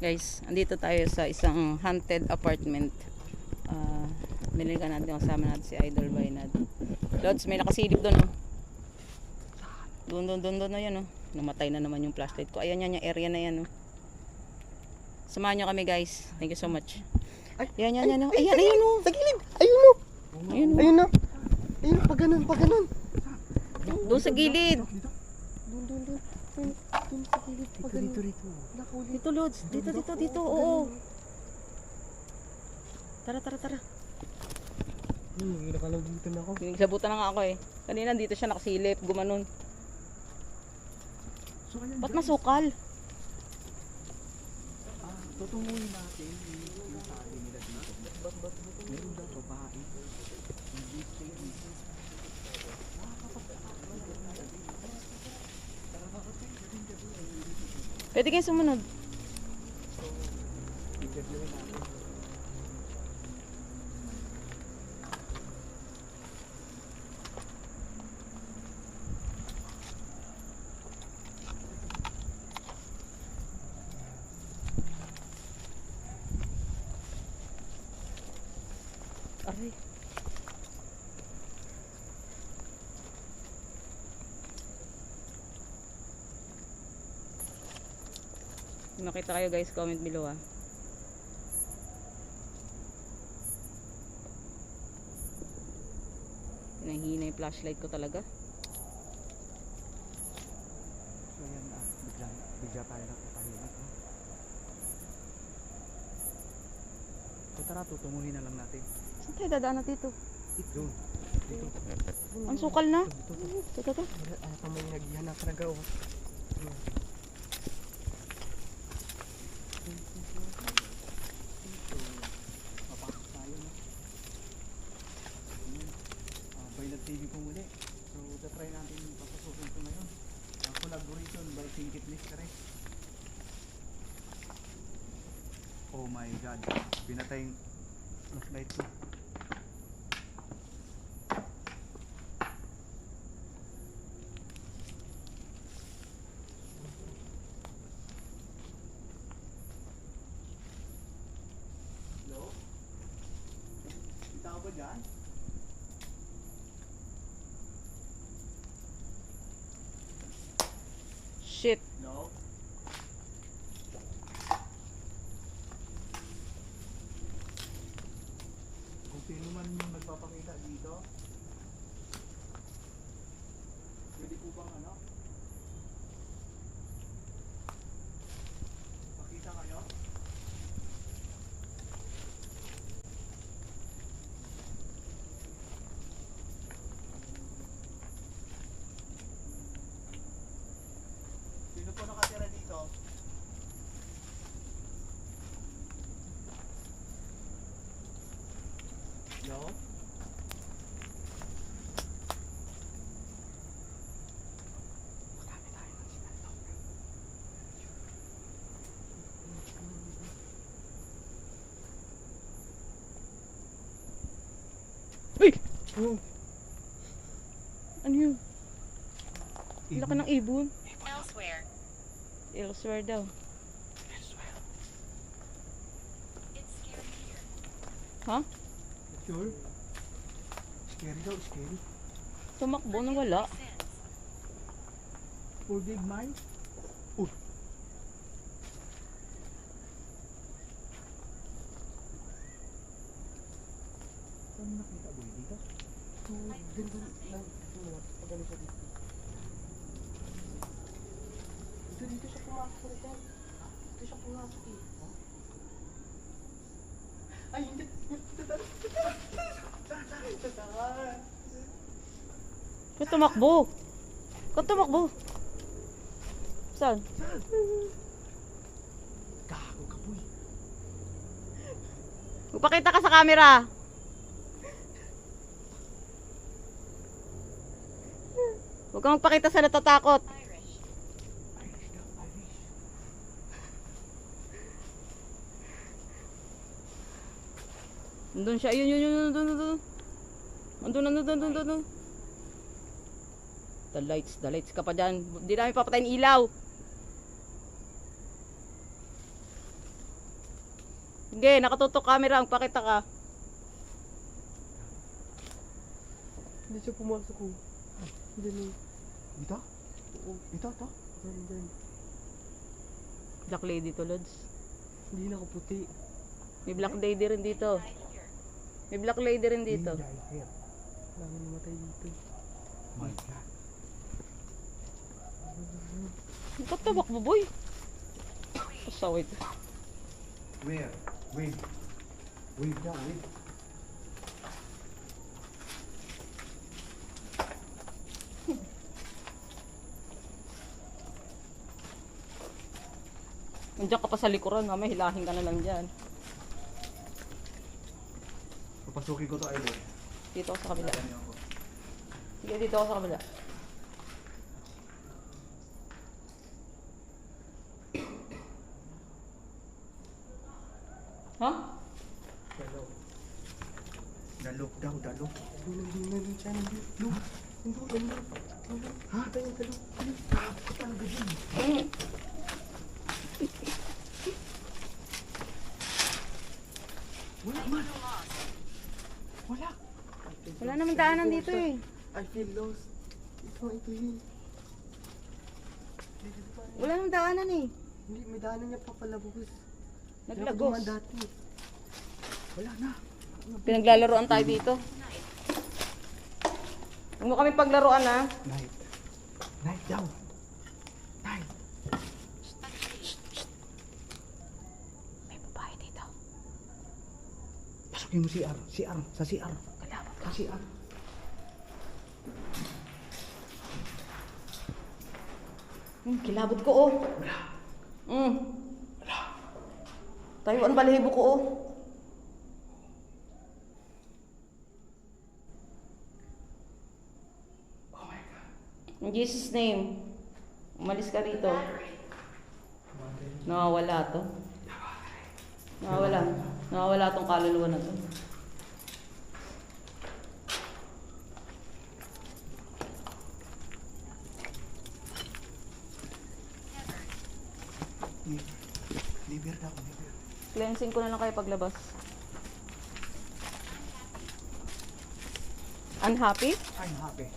Guys, andito tayo sa isang haunted apartment. Ah, niligan natin kasama natin si Idol Bainad. Lods, may nakasilip doon oh. Doon, doon, doon, doon na yan oh. Namatay na naman yung flashlight ko. Ayan yan, yung area na yan oh. Samahan nyo kami guys. Thank you so much. Ay, Yan, yan, oh. Ayan, ayan oh. Sa gilid! Ayun no! Ayun oh. Ayun no! Ayun, pag ganun, pag ganun! Doon sa gilid. Doon, doon, doon. Doon, doon sa gilid, pag ganun. Dito, dito. Dito, Lods. Dito, dito, dito. Oo. Tara, tara, tara. Hmm, nakalabutan ako. Nagsabutan na nga ako eh. Kanina dito siya nakasilip, gumanon. So, ayan, Ba't masukal? ah, tutunguhin natin yung sinasabi nila dito. Ba't, ba't, meron daw babae. Hindi stay dito. Pwede kayo sumunod. Aray. Kung nakita kayo guys, comment below ah. Pinahina yung flashlight ko talaga. So, ayan, ah, bigla, bigla tayo nakakahinat. No? So, tara, tutunguhin na lang natin. Saan tayo dadaan dito? Ito. Dito. Ang sukal na. Dito. Ito, ito, ito. Ano pa may naghihanap talaga oh. Ano? Papasok tayo no. Ayun. Ah, Violet TV po muli. So, tatry natin papasukin ito ngayon. Ang collaboration Pinkit Mystery. Oh my god. Pinatay yung flashlight ko. Hello? Kita ka ba dyan? Shit. Hello? Kung sino man yung nagpapakita dito, pwede po bang ano? Pakita kayo? Sino po nakatira dito? Yo? Marami tayo ng sinalaw. Uy! Oh, Ano yun? Laki ng ibon. Elsewhere. Elsewhere daw. It's scary here. Ha? Sure? Scary daw, scary. Tumakbo na wala. For big mind? Oh. Saan mo nakita boy dito? So, dun dun lang, ano, pag ano siya dito. Dito, dyan. Dito siya pumasok eh. Ay, hindi. Ba't tumakbo? Ba't tumakbo? Saan? Gago ka boy. Magpakita ka sa camera. Huwag kang magpakita sa natatakot. Nandun siya. Ayun, yun, yun, yun, nandun, nandun. Nandun, nandun, nandun, nandun. The lights, the lights ka pa dyan. Hindi namin papatayin ilaw. Sige, nakatutok camera. Ang pakita ka. Hindi siya pumasok ko. Diyan eh. Ito? Ito, to? Diyan, diyan. Black lady to, Lods. Hindi nakaputi. May black lady rin dito. May black lady rin dito. Dami namatay dito. My God. Ba't tabak mo, boy? Pasawit. Where? Wave. Wave daw, wave. Nandiyan ka pa sa likuran, mamaya hilahin ka na lang dyan. Papasukin ko to, idol. Dito ako sa kabila. Sige, dito ako sa kabila. Ha? Hello. Dalok daw, dalok. Hindi na, hindi na, hindi siya. Hindi. Look. Hindi, hindi. Ha? Tayo, tayo. Tapos talaga yun. Mm. Wala man. Wala. Namang daanan dito eh. I feel lost. Ito, ito yun. Wala namang daanan eh. Hindi, may daanan niya pa pala bukas. Naglagos. Dati. Wala na. Pinaglalaroan tayo dito. Huwag mo kami paglaruan ha. Night. Night daw. Night. May babae dito. Pasukin mo si R. Si R. Sa si R. Sa si R. Hmm, kilabot ko oh. Hmm. Tayo ang balahibo ko oh. In Jesus name, umalis ka rito. Nawawala to. Nawawala. Nawawala tong kaluluwa na to. Cleansing ko na lang kayo paglabas. Unhappy? I'm happy.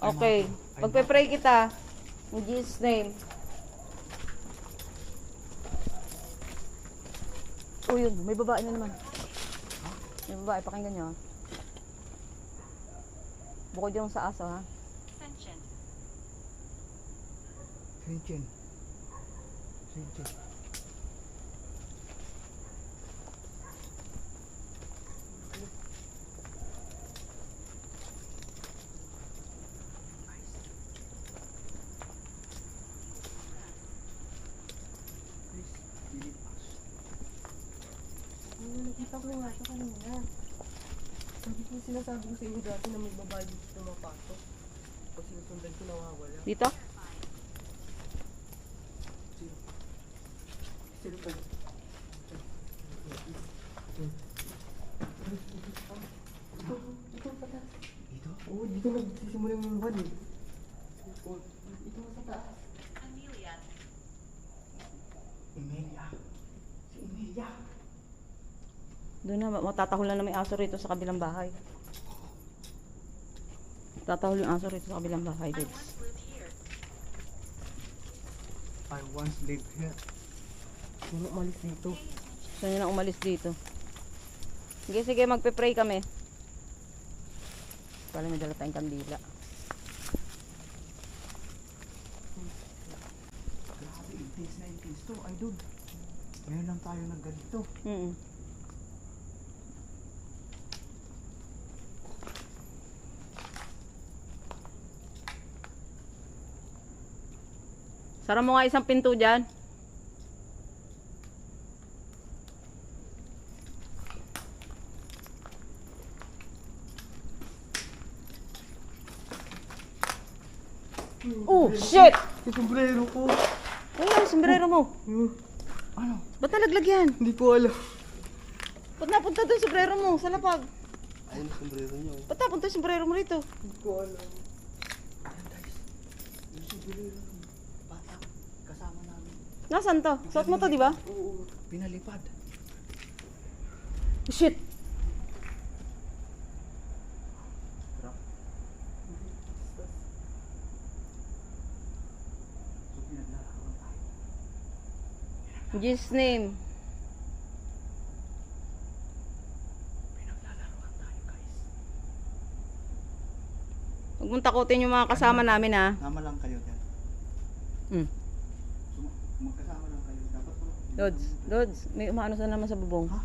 I'm Okay. happy. I'm Magpe-pray kita. In Jesus name. Oh, yun. May babae na naman. May babae. Pakinggan nyo. ha. Bukod yung sa aso, ha? Sentient. Sentient. Sentient. Ano, nakita ko nga ito kanina. Sabi ko, sinasabi ko sa inyo dati na may babae dito pumapasok. Pag sinusundan ko, nawawala. Dito? Sino pa? Ito, ito pala. Dito? Oo, dito nagsisimula yung buwan eh. Oo, Ito sa taas. Amelia. Emilia. Si Emilia. Doon na. Matatahol na may aso rito sa kabilang bahay. Tatahol yung aso rito sa kabilang bahay. Here. I once lived here. Sino umalis dito? Nyo na umalis dito. Sige, sige. Magpe-pray kami. Pala may dala tayong kandila. Grabe, 80s, 90s to. Ay, dude. Ngayon lang tayo nagganito. Mm Sara mo nga isang pinto dyan. Oh, shit! Yung sombrero ko. Ay, ang sombrero mo. Yung- Ano? Ba't nalaglag yan? Hindi ko alam. Ba't napunta doon yung sombrero mo sa lapag? Ayun ang sombrero niya. Ba't napunta yung sombrero mo rito? Hindi ko alam. Ayan, guys. Yung sigurero ng bata. Kasama namin. Nasaan to? Suot mo to, di ba? Oo. Pinalipad. Shit! His name. Pinaglalaroan tayo, guys. Huwag mong takutin yung mga kasama namin ha. Sama lang kayo dyan. Hmm. Lods, Lods, may umaano sa naman sa bubong. Ha?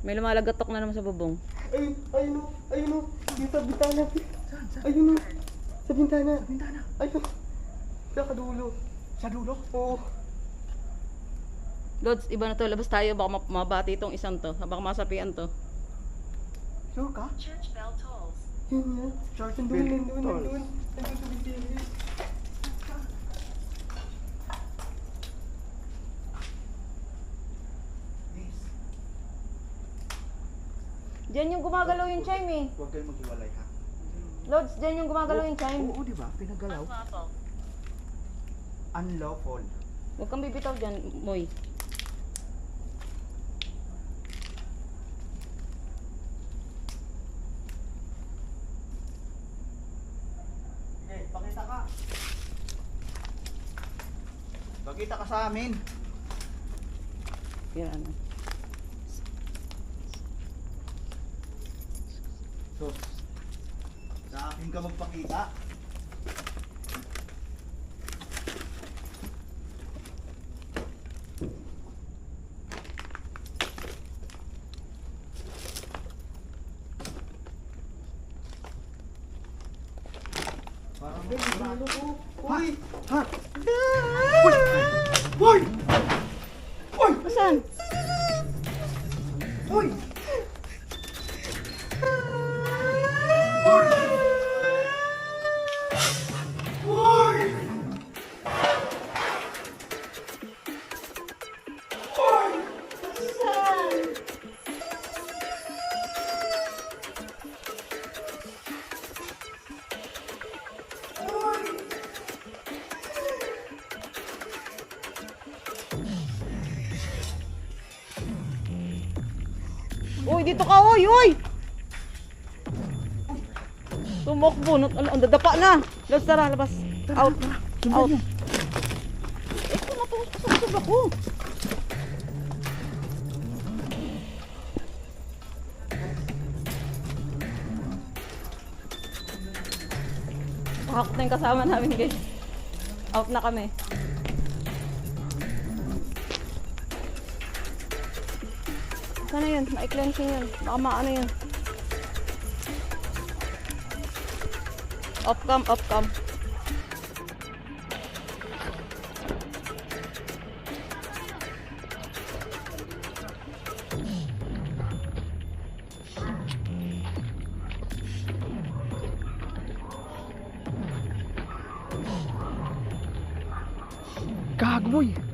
May lumalagatok na naman sa bubong. Ayun, ayun o, ayun o. Yung sa bintana. Saan? Saan? Ayun o. Sa bintana. Sa bintana. Ayun. Sa kadulo. Sa dulo. Oo. Lods, iba na to. Labas tayo. Baka ma- mabati itong isang to. Baka masapian to. Sure ka? Church bell tolls. Yun nga. Church tolls. nandun. Nandun sa bintana. Please. Diyan yung gumagalaw yung chime eh. Huwag kayong maghiwalay ha. Lods, diyan yung gumagalaw yung chime. Oo, di ba? Pinagalaw. Unlawful. Huwag kang bibitaw dyan, Moy. Sige, pakita ka. Pakita ka sa amin. Yan ano. So, sa akin ka magpakita. Parang Ano ko? Uy, uy! Tumakbo, no, ano, ang dadapa na. Lods, tara, labas. Out. Out. Eh, kung natusok ako. Hakot na yung kasama namin, guys. Out na kami. Sana yun? Ma-cleansing yun. Baka maano yun. Off cam, off cam. Gagboy!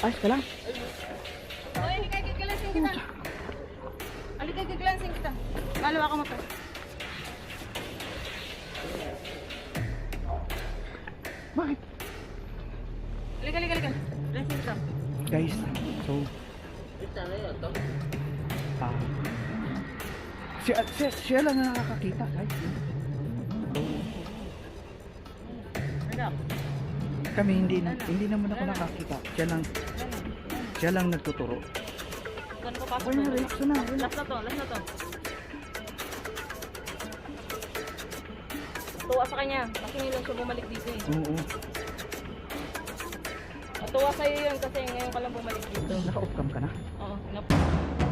Ayos ka lang. Oy, halika, giglansing kita. Halika, giglansing kita. Malawa ka mo to. Bakit? Halika, halika, halika. Glansing kita. Guys, so... Ah. siya, siya, siya lang na nakakakita, guys. Kami hindi na, hindi naman ako nakakita. Siya lang, siya lang nagtuturo. Saan ko pasok Wala na, to? relax na. relax. Last na to, last na to. Tuwa sa kanya. Kasi ngayon siya bumalik dito eh. Oo, Natuwa sa'yo yun kasi ngayon ka lang bumalik dito. naka-off cam ka na. Oo, nap-